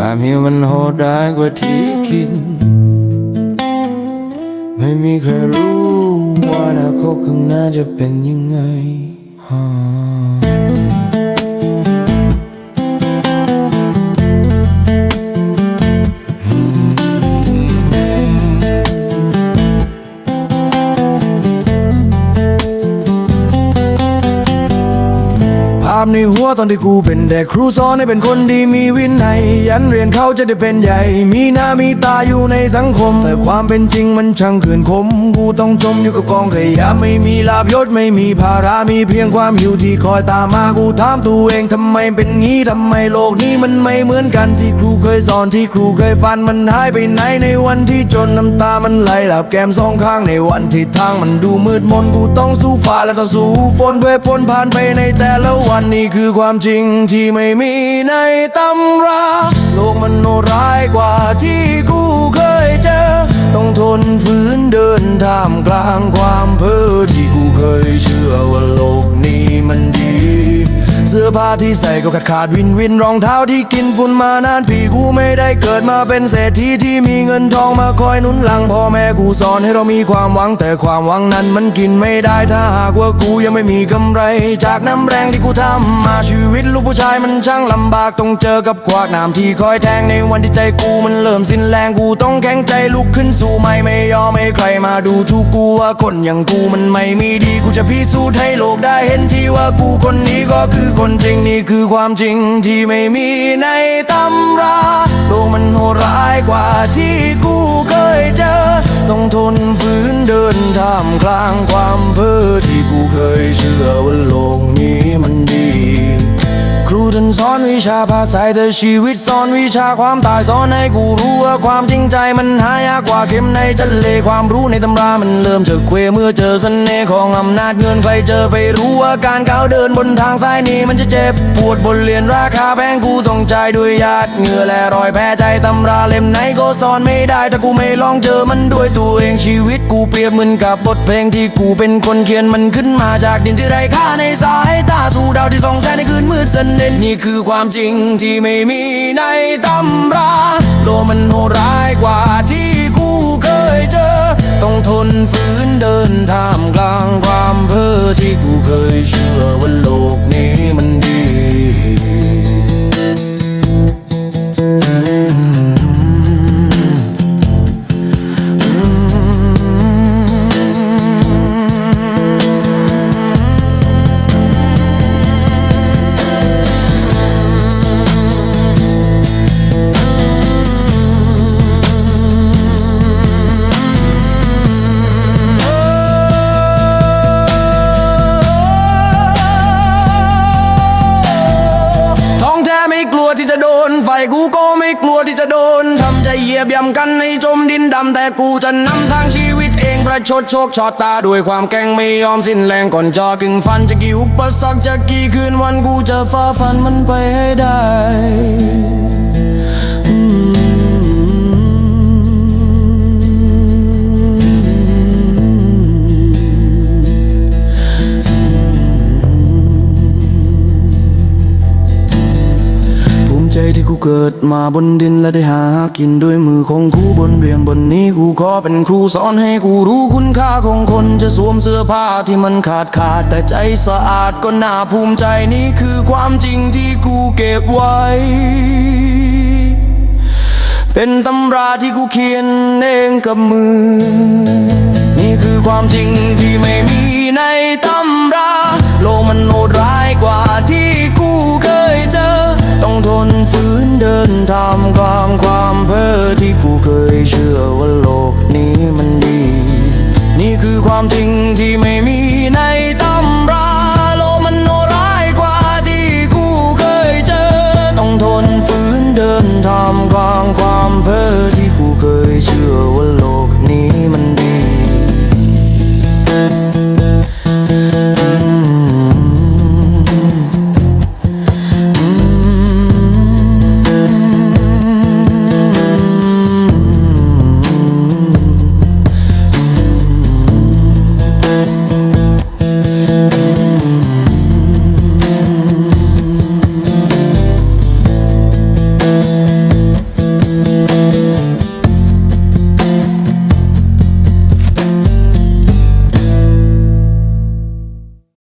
ความหิวมันโหดร้ายกว่าที่คิด ไม่มีใครรู้ว่าอนาคตข้างหน้าจะเป็นยังไงาพในหัวตอนที่กูเป็นเด็กครูสอนให้เป็นคนดีมีวินัยยันเรียนเขาจะได้เป็นใหญ่ มีหน้ามีตาอยู่ในสังคม แต่ความเป็นจริงมันช่างขืนคม กูต้องจมอยู่กับกองขยะไม่มีลาบยศไม่มีภาระมีเพียงความหิวที่คอยตามมากูถามตัวเองทำไมเป็นงี้ทำไมโลกนี้มันไม่เหมือนกันที่ครูเคยสอนที่ครูเคยฟันมันหายไปไหนในวันที่จนน้ำตามันไหลหลับแก้มสองข้างในวันที่ทางมันดูมืดมนกูต้องสู้ฟ้าและต้องสู้ฝนเพื่อพ้นผ่านไปในแต่ละวันนี่คือความจริงที่ไม่มีในตำรา โลกมันโหดร้ายกว่าที่กูเคยเจอ ต้องทนฝืนเดินท่ามกลางความเพ้อที่กูเคยเชื่อว่าโลกนี้มันดี เสื้อผ้าที่ใส่ก็ขาดขาดวินวินรองเท้าที่กินฝุ่นมานานปีกูไม่ได้เกิดมาเป็นเศรษฐีที่มีเงินทองมาคอยหนุนหลังพ่อแม่กูสอนให้เรามีความหวังแต่ความหวังนั้นมันกินไม่ได้ถ้าหากว่ากูยังไม่มีกำไร จากน้ำแรงที่กูทำมาชีวิตลูกผู้ชายมันช่างลำบากต้องเจอกับขวากน้ำที่คอยแทงในวันที่ใจกูมันเริ่มสิ้นแรงกูต้องแข็งใจลุกขึ้นสู้ไม่ไม่ยอมให้ใครมาดูถูกกูว่าคนอย่างกูมันไม่มีดีกูจะพิสูจน์ให้โลกได้เห็นที่ว่ากูคนนี้ก็คือคนจริงนี่คือความจริงที่ไม่มีในตำราโลกมันโหดร้ายกว่าที่กูเคยเจอ ต้องทนฝืนเดินท่ามกลางความเพ้อ ชาภาษาแต่ชีวิตสอนวิชาความตายสอนให้กูรู้ว่าความจริงใจมันหายากกว่าเข็มในทะเลความรู้ในตำรามันเริ่มจะเควเมื่อเจอเสน่ห์ของอำนาจเงินใครเจอไปรู้ว่าการก้าวเดินบนทางสายนี้มันจะเจ็บปวดบนเรียนราคาแพงกูต้องจ่ายด้วยหยาดเหงื่อและรอยแผลใจตำราเล่มไหนก็สอนไม่ได้ถ้ากูไม่ลองเจอมันด้วยตัวเองชีวิตกูเปรียบเหมือนกับบทเพลงที่กูเป็นคนเขียนมันขึ้นมาจากดินที่ไร้ค่าในสายตาสู่ดาวที่ส่องแสงในคืนมืดสนิทนี่คือความจริงที่ไม่มีในตำราโลกมันโหดร้ายกว่าที่กูเคยเจอ ต้องทนฝืนเดินท่ามกลางความเพ้อที่กูเคยเชื่อว่าโลกนี้มันดี ลัวที่จะโดน ไฟกูก็ไม่กลัวที่จะโดน ทำใจเหยียบย่ำกันในจมดินดำแต่กูจะนำทางชีวิตเองประชดโชคชอตตา ด้วยความแก่งไม่ยอมสิ้นแรงก่อนจอกึ่งฟันจะกี่อุปสรรคจะกี่คืนวันกูจะฝ่าฟันมันไปให้ได้ ที่กูเกิดมาบนดินและได้หากินด้วยมือของกูบนเรียงบนนี้กูขอเป็นครูสอนให้กูรู้คุณค่าของคนจะสวมเสื้อผ้าที่มันขาดขาด แต่ใจสะอาดก็น่าภูมิใจนี่คือความจริงที่กูเก็บไว้ เป็นตำราที่กูเขียนเองกับมือ นี่คือความจริงที่ไม่มีในตำรา โลกมันโหดร้าย คือความจริงที่ไม่มี